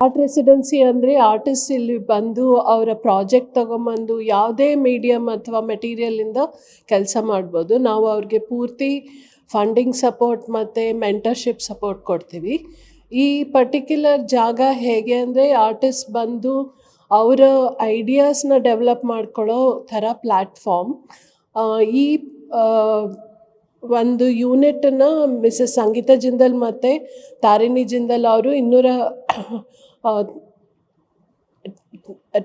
Art residency ಅಂದರೆ artist ಇಲ್ಲಿ ಬಂದು ಅವರ ಪ್ರಾಜೆಕ್ಟ್ ತಗೊಂಬಂದು ಯಾವುದೇ ಮೀಡಿಯಮ್ ಅಥವಾ ಮೆಟೀರಿಯಲಿಂದ ಕೆಲಸ ಮಾಡ್ಬೋದು. ನಾವು ಅವ್ರಿಗೆ ಪೂರ್ತಿ ಫಂಡಿಂಗ್ ಸಪೋರ್ಟ್ ಮತ್ತು ಮೆಂಟರ್ಶಿಪ್ ಸಪೋರ್ಟ್ ಕೊಡ್ತೀವಿ. ಈ ಪರ್ಟಿಕ್ಯುಲರ್ ಜಾಗ ಹೇಗೆ ಅಂದರೆ ಆರ್ಟಿಸ್ಟ್ ಬಂದು ಅವರ ಐಡಿಯಾಸ್ನ ಡೆವಲಪ್ ಮಾಡ್ಕೊಳ್ಳೋ ಥರ ಪ್ಲ್ಯಾಟ್ಫಾರ್ಮ್ ಈ ಒಂದು ಯೂನಿಟನ್ನು ಮಿಸಸ್ ಸಂಗೀತ ಜಿಂದಲ್ ಮತ್ತು ತಾರಿಣಿ ಜಿಂದಲ್ ಅವರು ಇನ್ನೂರ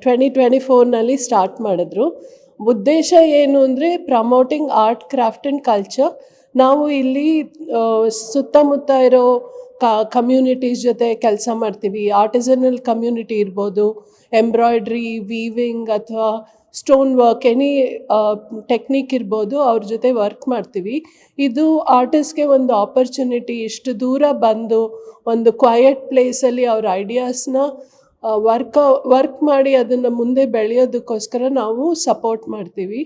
ಟ್ವೆಂಟಿ ಟ್ವೆಂಟಿ ಫೋರ್ನಲ್ಲಿ ಸ್ಟಾರ್ಟ್ ಮಾಡಿದ್ರು. ಉದ್ದೇಶ ಏನು ಅಂದರೆ promoting art craft and culture ನಾವು ಇಲ್ಲಿ ಸುತ್ತಮುತ್ತ ಇರೋ ಕ ಕಮ್ಯುನಿಟೀಸ್ ಜೊತೆ ಕೆಲಸ ಮಾಡ್ತೀವಿ. ಆರ್ಟಿಸನಲ್ ಕಮ್ಯುನಿಟಿ ಇರ್ಬೋದು ಎಂಬ್ರಾಯ್ಡ್ರಿ ವೀವಿಂಗ್ ಅಥವಾ ಸ್ಟೋನ್ ವರ್ಕ್ ಎನಿ ಟೆಕ್ನಿಕ್ ಇರ್ಬೋದು, ಅವ್ರ ಜೊತೆ ವರ್ಕ್ ಮಾಡ್ತೀವಿ. ಇದು ಆರ್ಟಿಸ್ಟ್ಗೆ ಒಂದು ಆಪರ್ಚುನಿಟಿ ಇಷ್ಟು ದೂರ ಬಂದು ಒಂದು ಕ್ವಯಟ್ ಪ್ಲೇಸಲ್ಲಿ ಅವ್ರ ಐಡಿಯಾಸ್ನ ವರ್ಕ್ ವರ್ಕ್ ಮಾಡಿ ಅದನ್ನು ಮುಂದೆ ಬೆಳೆಯೋದಕ್ಕೋಸ್ಕರ ನಾವು ಸಪೋರ್ಟ್ ಮಾಡ್ತೀವಿ.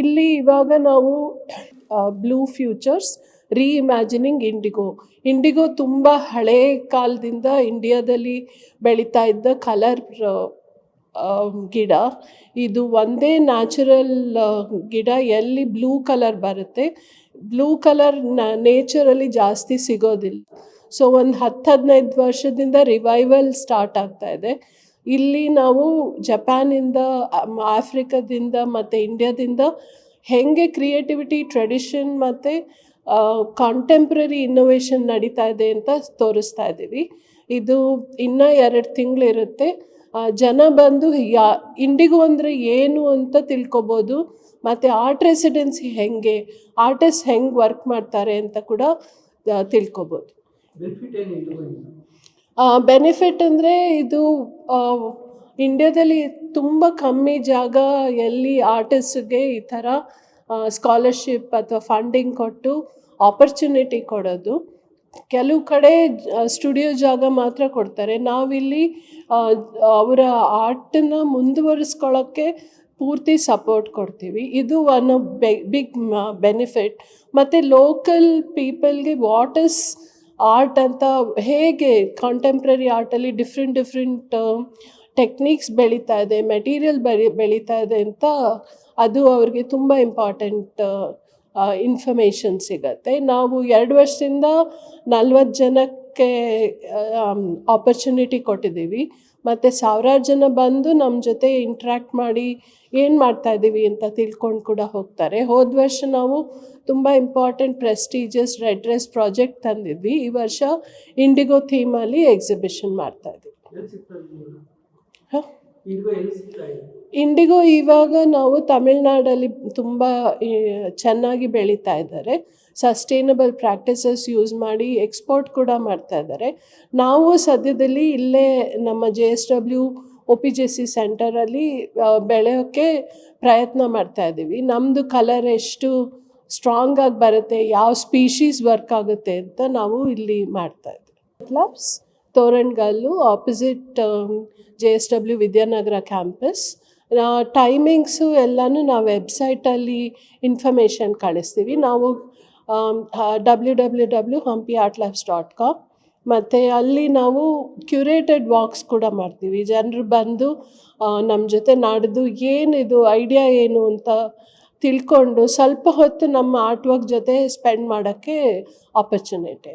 ಇಲ್ಲಿ ಇವಾಗ ನಾವು blue futures reimagining indigo indigo ತುಂಬ ಹಳೇ ಕಾಲದಿಂದ ಇಂಡಿಯಾದಲ್ಲಿ ಬೆಳೀತಾ ಇದ್ದ ಕಲರ್ ಗಿಡ. ಇದು ಒಂದೇ ನ್ಯಾಚುರಲ್ ಗಿಡ. ಎಲ್ಲಿ ಬ್ಲೂ ಕಲರ್ ಬರುತ್ತೆ ಬ್ಲೂ ಕಲರ್ ನೇಚರಲ್ಲಿ ಜಾಸ್ತಿ ಸಿಗೋದಿಲ್ಲ. ಸೊ ಒಂದು ಹತ್ತು ಹದಿನೈದು ವರ್ಷದಿಂದ ರಿವೈವಲ್ ಸ್ಟಾರ್ಟ್ ಆಗ್ತಾ ಇದೆ. ಇಲ್ಲಿ ನಾವು ಜಪಾನಿಂದ ಆಫ್ರಿಕಾದಿಂದ ಮತ್ತು ಇಂಡಿಯಾದಿಂದ ಹೇಗೆ ಕ್ರಿಯೇಟಿವಿಟಿ, ಟ್ರೆಡಿಷನ್ ಮತ್ತು ಕಾಂಟೆಂಪ್ರರಿ ಇನ್ನೋವೇಷನ್ ನಡೀತಾ ಇದೆ ಅಂತ ತೋರಿಸ್ತಾ ಇದ್ದೀವಿ. ಇದು ಇನ್ನೂ ಎರಡು ತಿಂಗಳಿರುತ್ತೆ. ಜನ ಬಂದು ಯಾ, ಇಂಡಿಗೋ ಅಂದರೆ ಏನು ಅಂತ ತಿಳ್ಕೊಬೋದು. ಮತ್ತು ಆರ್ಟ್ ರೆಸಿಡೆನ್ಸಿ ಹೆಂಗೆ, ಆರ್ಟಿಸ್ಟ್ ಹೆಂಗೆ ವರ್ಕ್ ಮಾಡ್ತಾರೆ ಅಂತ ಕೂಡ ತಿಳ್ಕೊಬೋದು. ಬೆನಿಫಿಟ್ ಅಂದರೆ ಇದು ಇಂಡಿಯಾದಲ್ಲಿ ತುಂಬ ಕಮ್ಮಿ ಜಾಗ ಎಲ್ಲಿ ಆರ್ಟಿಸ್ಟ್ಗೆ ಈ ಥರ ಸ್ಕಾಲರ್ಶಿಪ್ ಅಥವಾ ಫಂಡಿಂಗ್ ಕೊಟ್ಟು ಆಪರ್ಚುನಿಟಿ ಕೊಡೋದು. ಕೆಲವು ಕಡೆ ಸ್ಟುಡಿಯೋ ಜಾಗ ಮಾತ್ರ ಕೊಡ್ತಾರೆ. ನಾವಿಲ್ಲಿ ಅವರ ಆರ್ಟನ್ನ ಮುಂದುವರಿಸ್ಕೊಳ್ಳೋಕ್ಕೆ ಪೂರ್ತಿ ಸಪೋರ್ಟ್ ಕೊಡ್ತೀವಿ. ಇದು ಒನ್ ಬಿಗ್ ಬೆನಿಫಿಟ್ ಮತ್ತು ಲೋಕಲ್ ಪೀಪಲ್ಗೆ ವಾಟ್ ಇಸ್ ಆರ್ಟ್ ಅಂತ ಹೇಗೆ ಕಾಂಟೆಂಪ್ರರಿ ಆರ್ಟಲ್ಲಿ ಡಿಫ್ರೆಂಟ್ ಡಿಫ್ರೆಂಟ್ ಟೆಕ್ನಿಕ್ಸ್ ಬೆಳೀತಾ ಇದೆ ಮೆಟೀರಿಯಲ್ ಬೆಳಿ, ಬೆಳೀತಾ ಇದೆ ಅಂತ ಅದು ಅವ್ರಿಗೆ ತುಂಬ ಇಂಪಾರ್ಟೆಂಟ್ ಇನ್ಫಾರ್ಮೇಷನ್ ಸಿಗತ್ತೆ. ನಾವು ಎರಡು ವರ್ಷದಿಂದ ನಲ್ವತ್ತು ಜನಕ್ಕೆ ಆಪರ್ಚುನಿಟಿ ಕೊಟ್ಟಿದ್ದೀವಿ. ಮತ್ತು ಸಾವಿರಾರು ಜನ ಬಂದು ನಮ್ಮ ಜೊತೆ ಇಂಟ್ರ್ಯಾಕ್ಟ್ ಮಾಡಿ ಏನು ಮಾಡ್ತಾ ಇದ್ದೀವಿ ಅಂತ ತಿಳ್ಕೊಂಡು ಕೂಡ ಹೋಗ್ತಾರೆ. ಹೋದ ವರ್ಷ ನಾವು ತುಂಬ important prestigious red dress project ತಂದಿದ್ವಿ. ಈ ವರ್ಷ ಇಂಡಿಗೋ ಥೀಮಲ್ಲಿ ಎಕ್ಸಿಬಿಷನ್ ಮಾಡ್ತಾ ಇದ್ವಿ. ಇಂಡಿಗೋ ಇವಾಗ ನಾವು ತಮಿಳ್ನಾಡಲ್ಲಿ ತುಂಬ ಚೆನ್ನಾಗಿ ಬೆಳೀತಾ ಇದ್ದಾರೆ. ಸಸ್ಟೈನಬಲ್ ಪ್ರಾಕ್ಟೀಸಸ್ ಯೂಸ್ ಮಾಡಿ ಎಕ್ಸ್ಪೋರ್ಟ್ ಕೂಡ ಮಾಡ್ತಾ ಇದ್ದಾರೆ. ನಾವು ಸದ್ಯದಲ್ಲಿ ಇಲ್ಲೇ ನಮ್ಮ J S W O P J C ಸೆಂಟರಲ್ಲಿ ಬೆಳೆಯೋಕ್ಕೆ ಪ್ರಯತ್ನ ಮಾಡ್ತಾ ಇದ್ದೀವಿ. ನಮ್ಮದು ಕಲರ್ ಎಷ್ಟು ಸ್ಟ್ರಾಂಗ್ ಆಗಿ ಬರುತ್ತೆ, ಯಾವ ಸ್ಪೀಶೀಸ್ ವರ್ಕ್ ಆಗುತ್ತೆ ಅಂತ ನಾವು ಇಲ್ಲಿ ಮಾಡ್ತಾ ಇದ್ದೀವಿ clubs Toranagallu opposite J S W Vidyanagar campus timings ಎಲ್ಲನೂ ನಾವು ವೆಬ್ಸೈಟಲ್ಲಿ ಇನ್ಫಾರ್ಮೇಷನ್ ಕಳಿಸ್ತೀವಿ. ನಾವು W W W Hampi art labs dot com ಮತ್ತು ಅಲ್ಲಿ ನಾವು ಕ್ಯೂರೇಟೆಡ್ ವಾಕ್ಸ್ ಕೂಡ ಮಾಡ್ತೀವಿ. ಜನರು ಬಂದು ನಮ್ಮ ಜೊತೆ ನಡೆದು ಏನಿದು ಐಡಿಯಾ ಏನು ಅಂತ ತಿಳ್ಕೊಂಡು ಸ್ವಲ್ಪ ಹೊತ್ತು ನಮ್ಮ ಆರ್ಟ್ ವರ್ಕ್ ಜೊತೆ ಸ್ಪೆಂಡ್ ಮಾಡೋಕ್ಕೆ ಆಪರ್ಚುನಿಟಿ